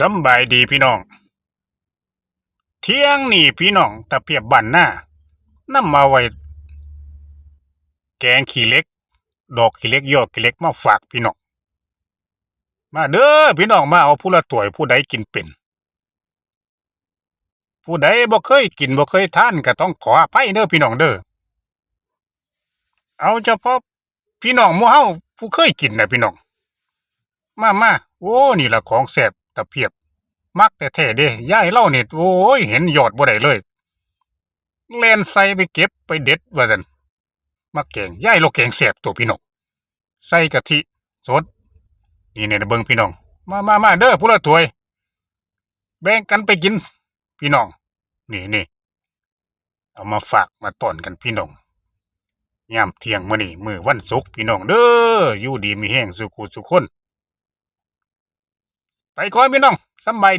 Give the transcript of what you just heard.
สำบายดีพี่น้อง เที่ยงนี่พี่น้องตะเพียบบันหน้านำมาไว้ แกงขี้เล็ก ดอกขี้เล็กยอดขี้เล็กมาฝากพี่น้อง มาเด้อพี่น้องมาเอาผู้ละถ้วผู้ใดกินเป็น ผู้ใดบ่เคยกินบ่เคยทานก็ต้องขออภัยเด้อพี่น้องเด้อ เอาเฉพาะพี่น้องมู่เฮาผู้เคยกินนะพี่น้อง มามาโอ้ นี่ละของแซ่บ ตะเพียบ มักแต่แท้เด้ย่ายเล่านี่โอ้ยเห็นยอดบ่ได้เลยแล่นใส่ไปเก็บไปเด็ดว่าซั่นมาแกงย่ายโลกแกงแซ่บตัวพี่น้องใส่กะทิสดนี่เนี่ยเบิ่งพี่น้อง มามามาเด้อผู้ละถวย แบ่งกันไปกิน พี่น้อง นี่นี่เอามาฝากมาต้อนกันพี่น้องยามเที่ยงมื้อนี้มื้อวันศุกร์พี่น้องเด้ออยู่ดีมีแห้งสุขุสุขคน ไปก่อนพี่น้องสบาย